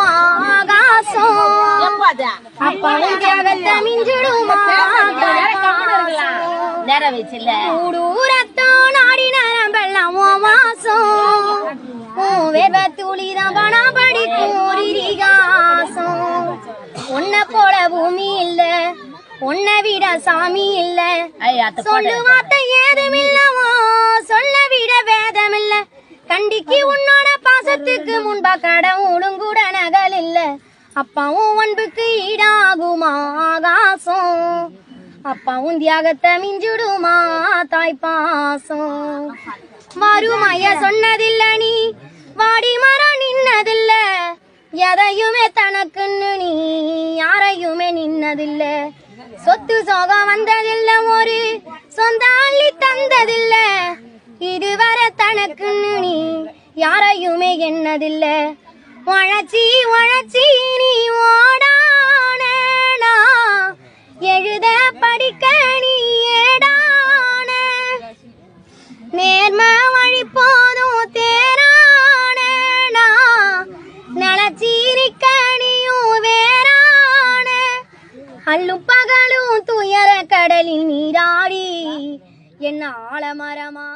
மிஞ்சிடுமா ஆகாசம் அப்பாவும் தியாகத்தை மிஞ்சிடுமா நரம்பெல்லாம் வாசம் வேர்வ துளிதான் பணா படிக்கும் உன்னை போல பூமி இல்ல உன்னை விட சாமி இல்ல. சொல்லு வார்த்தை ஏதுமில்லவோ சொல்ல விட வேதம் இல்ல கண்டிக்கு உன்னோட பாசத்துக்கு முன்பா கடவுளும் கூட நகல் இல்ல அப்பாவும் அன்புக்கு ஈடாகுமா ஆகாசம். அப்பாவும் தியாகத்தை மிஞ்சுடுமா தாய் பாசம் மறுமைய சொன்னதில்ல நீ வாடி மரம் நின்னதில்ல. எதையுமே தனக்குன்னு நீ யாரையுமே நின்னதில்ல. சொத்து சோகம் வந்ததில்ல ஒரு சொந்த அள்ளி தந்ததில்ல. இதுவரை தனக்குன்னு நீ யாரையுமே என்னதில்லை உழைச்சி உழைச்சி நீ ஓடானா எழுத படிக்க நீ ஏடான. நேர்ம வழி போதும் தேரானா நலச்சீரிக்க நீயும் வேறான. அல்லும் பகலும் துயர கடலில் நீராடி. என்ன ஆழமரமா